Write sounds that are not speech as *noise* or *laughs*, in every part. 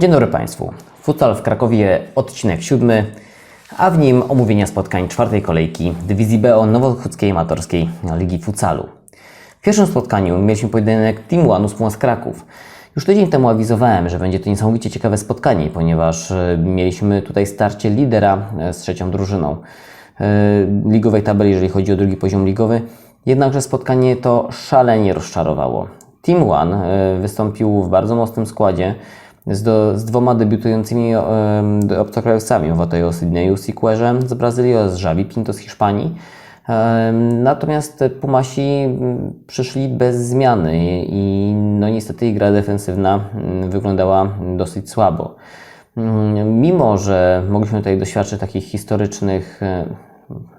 Dzień dobry Państwu. Futsal w Krakowie, odcinek siódmy, a w nim omówienia spotkań czwartej kolejki Dywizji B o Nowochódzkiej Amatorskiej Ligi Futsalu. W pierwszym spotkaniu mieliśmy pojedynek Team One z Kraków. Już tydzień temu awizowałem, że będzie to niesamowicie ciekawe spotkanie, ponieważ e, mieliśmy tutaj starcie lidera e, z trzecią drużyną e, ligowej tabeli, jeżeli chodzi o drugi poziom ligowy. Jednakże spotkanie to szalenie rozczarowało. Team One wystąpił w bardzo mocnym składzie z, do, z dwoma debiutującymi e, obcokrajowcami, Wotojo Sydneyu Siquerze z Brazylii oraz Javi Pinto z Hiszpanii. E, Natomiast Pumasi mm, przyszli bez zmiany i no niestety ich gra defensywna mm, wyglądała dosyć słabo. Mm, Mimo, że mogliśmy tutaj doświadczyć takich historycznych,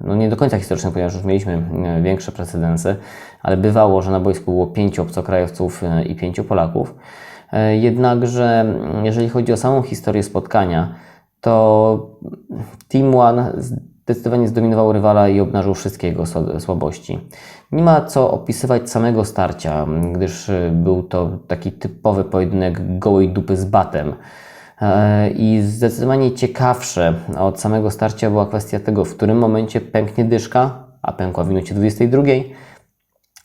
no nie do końca historycznych, ponieważ już mieliśmy e, większe precedensy, ale bywało, że na boisku było pięciu obcokrajowców e, i pięciu Polaków. E, Jednakże, mm, jeżeli chodzi o samą historię spotkania, to Team One zdecydowanie zdominował rywala i obnażył wszystkie jego sła- słabości. Nie ma co opisywać samego starcia, gdyż y, był to taki typowy pojedynek gołej dupy z batem. E, I zdecydowanie ciekawsze od samego starcia była kwestia tego, w którym momencie pęknie dyszka, a pękła w minucie 22,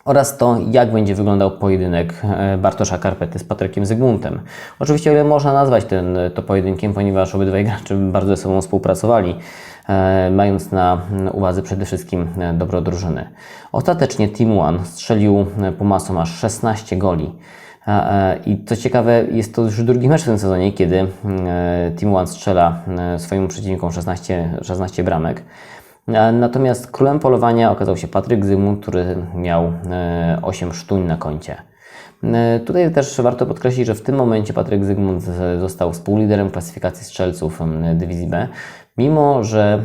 oraz to, jak będzie wyglądał pojedynek e, Bartosza Karpety z Patrykiem Zygmuntem. Oczywiście, można nazwać ten, to pojedynkiem, ponieważ obydwaj gracze bardzo ze sobą współpracowali, e, mając na uwadze przede wszystkim e, dobro drużyny. Ostatecznie Team One strzelił e, Pumasom aż 16 goli. E, e, I co ciekawe, jest to już drugi mecz w tym sezonie, kiedy e, Team One strzela e, swoim przeciwnikom 16, 16 bramek. E, Natomiast królem polowania okazał się Patryk Zygmunt, który miał e, 8 sztuń na koncie. E, Tutaj też warto podkreślić, że w tym momencie Patryk Zygmunt został współliderem klasyfikacji strzelców dywizji B, mimo że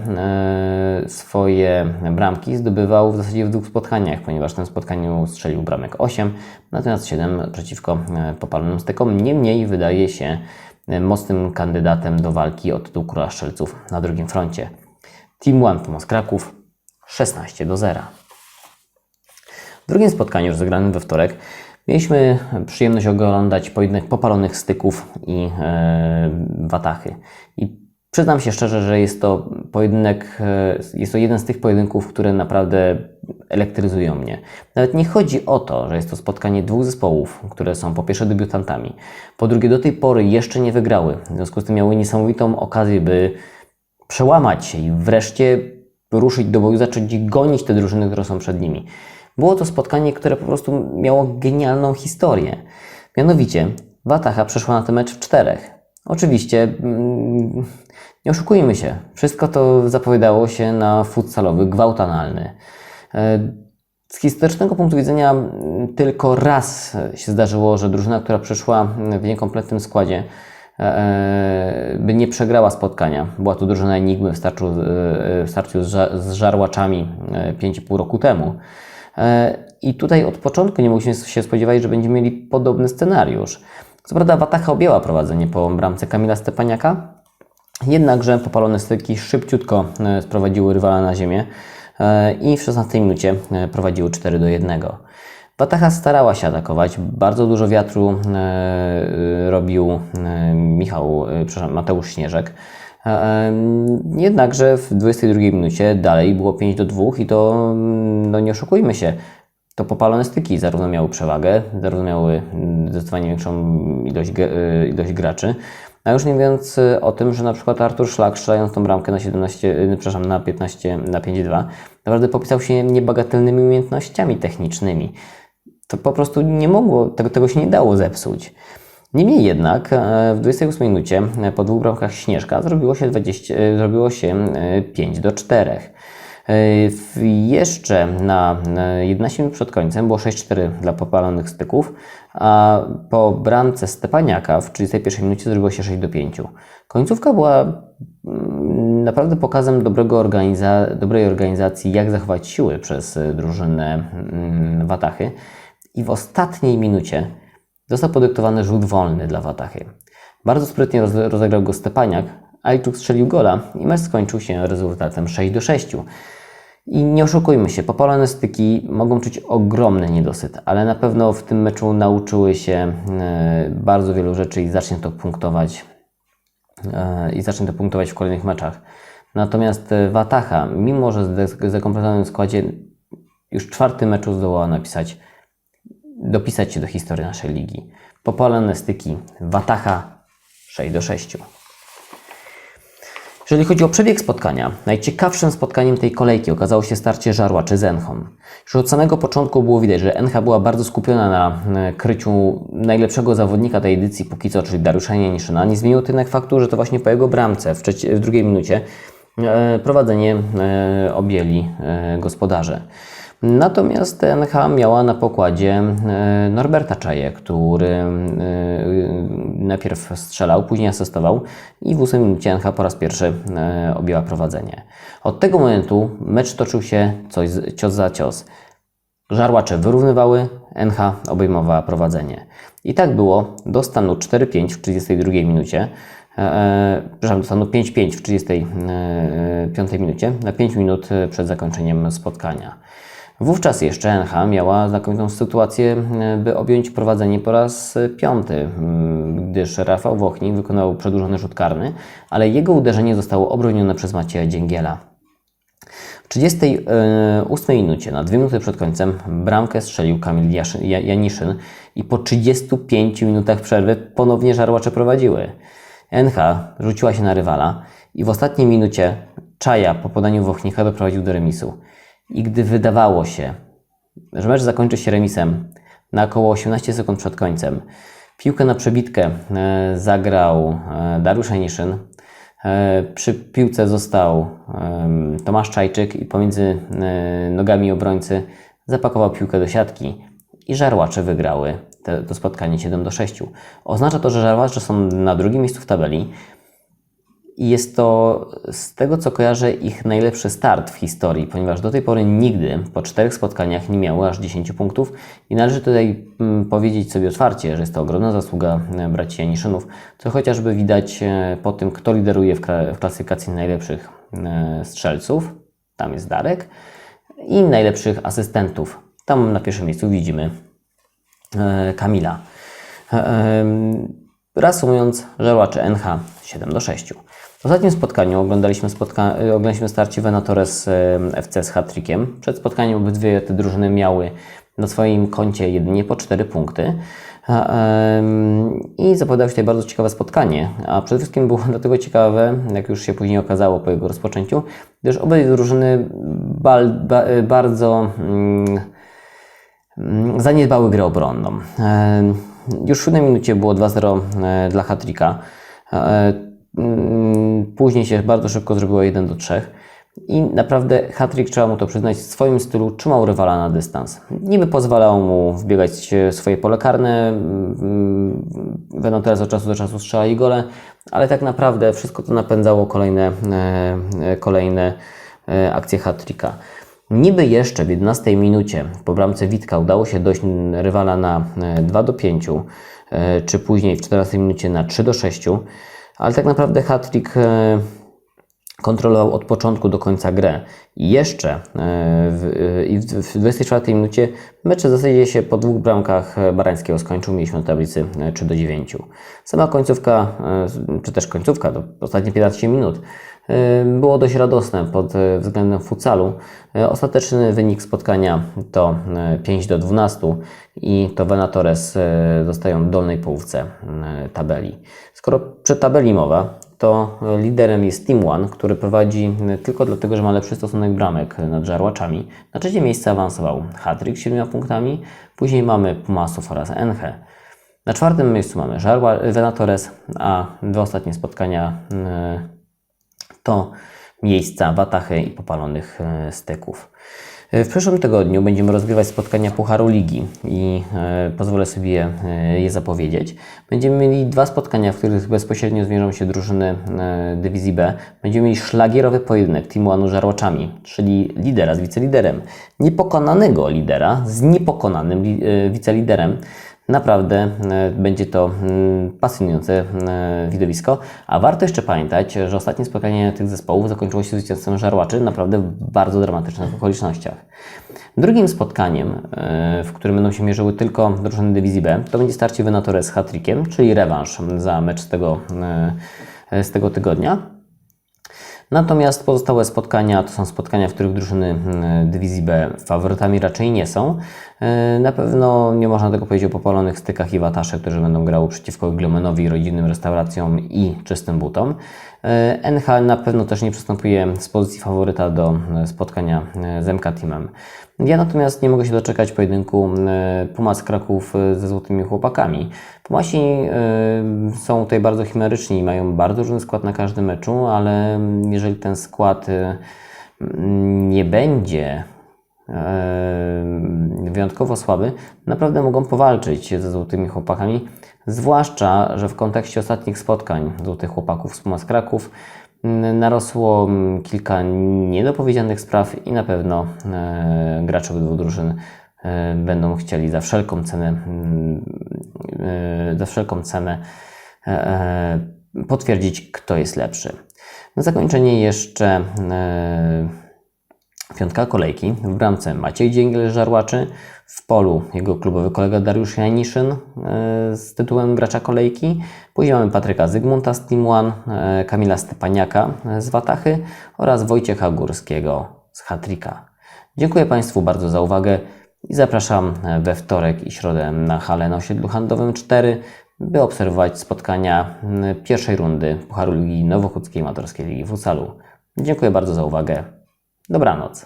e, swoje bramki zdobywał w zasadzie w dwóch spotkaniach, ponieważ w tym spotkaniu strzelił bramek 8, natomiast 7 przeciwko e, popalonym stykom. Niemniej wydaje się e, mocnym kandydatem do walki o tytuł króla strzelców na drugim froncie. Team One Pomoc Kraków 16 do 0. W drugim spotkaniu, rozegranym we wtorek, mieliśmy przyjemność oglądać pojedynek popalonych styków i e, watachy. I przyznam się szczerze, że jest to pojedynek, e, jest to jeden z tych pojedynków, które naprawdę elektryzują mnie. Nawet nie chodzi o to, że jest to spotkanie dwóch zespołów, które są po pierwsze debiutantami, po drugie do tej pory jeszcze nie wygrały, w związku z tym miały niesamowitą okazję, by przełamać się i wreszcie ruszyć do boju, zacząć gonić te drużyny, które są przed nimi. Było to spotkanie, które po prostu miało genialną historię. Mianowicie, Wataha przeszła na ten mecz w czterech. Oczywiście, mm, nie oszukujmy się, wszystko to zapowiadało się na futsalowy gwałt analny. E, Z historycznego punktu widzenia mm, tylko raz się zdarzyło, że drużyna, która przyszła w niekompletnym składzie, by nie przegrała spotkania. Była to drużyna Enigmy w starciu, e, w starciu z, ża- z żarłaczami e, 5,5 roku temu. E, I tutaj od początku nie mogliśmy się spodziewać, że będziemy mieli podobny scenariusz. Co prawda Watacha objęła prowadzenie po bramce Kamila Stepaniaka, Jednakże popalone styki szybciutko e, sprowadziły rywala na ziemię e, i w 16 minucie e, prowadziły 4 do 1. Wataha starała się atakować, bardzo dużo wiatru e, e, robił e, Michał, Mateusz Śnieżek. Jednakże w 22 minucie dalej było 5 do 2 i to, mm, no nie oszukujmy się, to popalone styki zarówno miały przewagę, zarówno miały mm, zdecydowanie większą ilość, ilość graczy, a już nie mówiąc o tym, że na przykład Artur Szlak strzelając tą bramkę na 17, y, przepraszam, na 15, na 5-2, naprawdę popisał się niebagatelnymi umiejętnościami technicznymi. To po prostu nie mogło, tego, tego się nie dało zepsuć. Niemniej jednak e, w 28 minucie e, po dwóch bramkach Śnieżka zrobiło się, 20, e, zrobiło się e, 5 do 4. E, w- Jeszcze na e, 11 minut przed końcem było 6-4 dla popalonych styków, a po bramce Stepaniaka w 31 minucie zrobiło się 6 do 5. Końcówka była mm, naprawdę pokazem dobrego organiza dobrej organizacji, jak zachować siły przez drużynę mm, Watachy. I w ostatniej minucie został podyktowany rzut wolny dla Watachy. Bardzo sprytnie roz- rozegrał go Stepaniak, Ajczuk strzelił gola i mecz skończył się rezultatem 6 do 6. I nie oszukujmy się, popalone styki mogą czuć ogromny niedosyt, ale na pewno w tym meczu nauczyły się e, bardzo wielu rzeczy i zacznie to punktować e, i zacznie to punktować w kolejnych meczach. Natomiast e, Wataha, mimo że w zakompletowanym składzie już w czwartym meczu zdołała napisać, dopisać się do historii naszej ligi. Popalone styki Wataha 6 do 6. Jeżeli chodzi o przebieg spotkania, najciekawszym spotkaniem tej kolejki okazało się starcie Żarła czy z Enchą. Już od samego początku było widać, że Encha była bardzo skupiona na e, kryciu najlepszego zawodnika tej edycji póki co, czyli Dariusza Janiszyna. Nie zmieniło to jednak faktu, że to właśnie po jego bramce w, w drugiej minucie e, prowadzenie e, objęli gospodarze. Natomiast NH miała na pokładzie e, Norberta Czaje, który e, najpierw strzelał, później asystował i w 8 minucie NH po raz pierwszy e, objęła prowadzenie. Od tego momentu mecz toczył się coś, cios za cios. Żarłacze wyrównywały, NH obejmowała prowadzenie. I tak było do stanu 4-5 w 32 minucie. Przepraszam, do stanu 5-5 w 35 minucie, na 5 minut przed zakończeniem spotkania. Wówczas jeszcze NH miała znakomitą sytuację, by objąć prowadzenie po raz piąty, gdyż Rafał Wochnik wykonał przedłużony rzut karny, ale jego uderzenie zostało obronione przez Macieja Dzięgiela. W 38 minucie, na dwie minuty przed końcem, bramkę strzelił Kamil Janiszyn i po 35 minutach przerwy ponownie żarłacze prowadziły. NH rzuciła się na rywala i w ostatniej minucie Czaja po podaniu Wochnika doprowadził do remisu. I gdy wydawało się, że mecz zakończy się remisem na około 18 sekund przed końcem, piłkę na przebitkę e, zagrał e, Dariusz Janiszyn. E, Przy piłce został Tomasz Czajczyk i pomiędzy nogami obrońcy zapakował piłkę do siatki i żarłacze wygrały to spotkanie 7 do 6. Oznacza to, że żarłacze są na drugim miejscu w tabeli, i jest to z tego, co kojarzę, ich najlepszy start w historii, ponieważ do tej pory nigdy po czterech spotkaniach nie miały aż 10 punktów. I należy tutaj mm, powiedzieć sobie otwarcie, że jest to ogromna zasługa e, braci Janiszynów, co chociażby widać e, po tym, kto lideruje w, kla- w klasyfikacji najlepszych e, strzelców. Tam jest Darek. I najlepszych asystentów. Tam na pierwszym miejscu widzimy Kamila. Reasumując, żarłacze NH 7 do 6. W ostatnim spotkaniu oglądaliśmy, spotka- y, oglądaliśmy starcie Venatores y, FC z hat-trickiem. Przed spotkaniem obydwie te drużyny miały na swoim koncie jedynie po 4 punkty. I zapowiadało się tutaj bardzo ciekawe spotkanie, a przede wszystkim było *laughs* dlatego ciekawe, jak już się później okazało po jego rozpoczęciu, gdyż obydwie drużyny y, bardzo mm, mm, zaniedbały grę obronną. E, Już w 7 minucie było 2-0 e, dla Hatrika. Później się bardzo szybko zrobiło 1 do 3. I naprawdę Hattrick, trzeba mu to przyznać, w swoim stylu trzymał rywala na dystans. Niby pozwalał mu wbiegać swoje pole karne, będą teraz od czasu do czasu strzelali gole, ale tak naprawdę wszystko to napędzało kolejne, e, e, kolejne e, akcje Hattricka. Niby jeszcze w 11 minucie po bramce Witka udało się dojść rywala na e, 2 do 5, e, czy później w 14 minucie na 3 do 6, ale tak naprawdę hat-trick e, kontrolował od początku do końca grę. I jeszcze e, w, e, w w 24 minucie mecz w zasadzie się po dwóch bramkach e, Barańskiego skończył. Mieliśmy tablicy e, 3 do 9. Sama końcówka, e, czy też końcówka, do ostatnie 15 minut, e, było dość radosne pod e, względem futsalu. E, Ostateczny wynik spotkania to e, 5 do 12 i to Venatores e, zostają w dolnej połówce e, tabeli. Skoro przy tabeli mowa, to liderem jest Team One, który prowadzi tylko dlatego, że ma lepszy stosunek bramek nad żarłaczami. Na trzecie miejsce awansował Hattrick z 7 punktami, później mamy Pumasów oraz Enche. Na czwartym miejscu mamy Żarła, Venatores, a dwa ostatnie spotkania e, to miejsca Watachy i popalonych e, steków. E, W przyszłym tygodniu będziemy rozgrywać spotkania Pucharu Ligi i e, pozwolę sobie e, je zapowiedzieć. Będziemy mieli dwa spotkania, w których bezpośrednio zmierzą się drużyny Dywizji B. Będziemy mieli szlagierowy pojedynek Teamu Anu Żarłaczami, czyli lidera z wiceliderem. Niepokonanego lidera z niepokonanym li- wiceliderem. Naprawdę e, będzie to mm, pasjonujące e, widowisko, a warto jeszcze pamiętać, że ostatnie spotkanie tych zespołów zakończyło się zwycięstwem żarłaczy naprawdę w bardzo dramatycznych okolicznościach. Drugim spotkaniem, e, w którym będą się mierzyły tylko drużyny dywizji B, to będzie starcie Venatore z hat czyli rewanż za mecz z tego z tego tygodnia. Natomiast pozostałe spotkania to są spotkania, w których drużyny mm, dywizji B faworytami raczej nie są. E, Na pewno nie można tego powiedzieć o popalonych stykach i watasze, którzy będą grały przeciwko Glomenowi, rodzinnym restauracjom i czystym butom. E, NH na pewno też nie przystępuje z pozycji faworyta do e, spotkania z MK Teamem. Ja natomiast nie mogę się doczekać pojedynku Pumas Kraków ze Złotymi Chłopakami. Pumasi są tutaj bardzo chimeryczni mają bardzo różny skład na każdym meczu, ale jeżeli ten skład nie będzie wyjątkowo słaby, naprawdę mogą powalczyć ze Złotymi Chłopakami, zwłaszcza, że w kontekście ostatnich spotkań Złotych Chłopaków z Pumas Kraków m, narosło kilka niedopowiedzianych spraw i na pewno e, gracze obydwu drużyn e, będą chcieli za wszelką cenę e, za wszelką cenę potwierdzić, kto jest lepszy. Na zakończenie jeszcze Piątka kolejki. W bramce Maciej Dzięgiel-Żarłaczy, w polu jego klubowy kolega Dariusz Janiszyn e, z tytułem gracza kolejki. Później mamy Patryka Zygmunta z Team One, e, Kamila Stepaniaka z Watachy oraz Wojciecha Górskiego z Hatrika. Dziękuję Państwu bardzo za uwagę i zapraszam we wtorek i środę na halę na osiedlu handlowym 4, by obserwować spotkania pierwszej rundy Pucharu Ligi Nowochódzkiej Amatorskiej Ligi Futsalu. Dziękuję bardzo za uwagę. Dobranoc.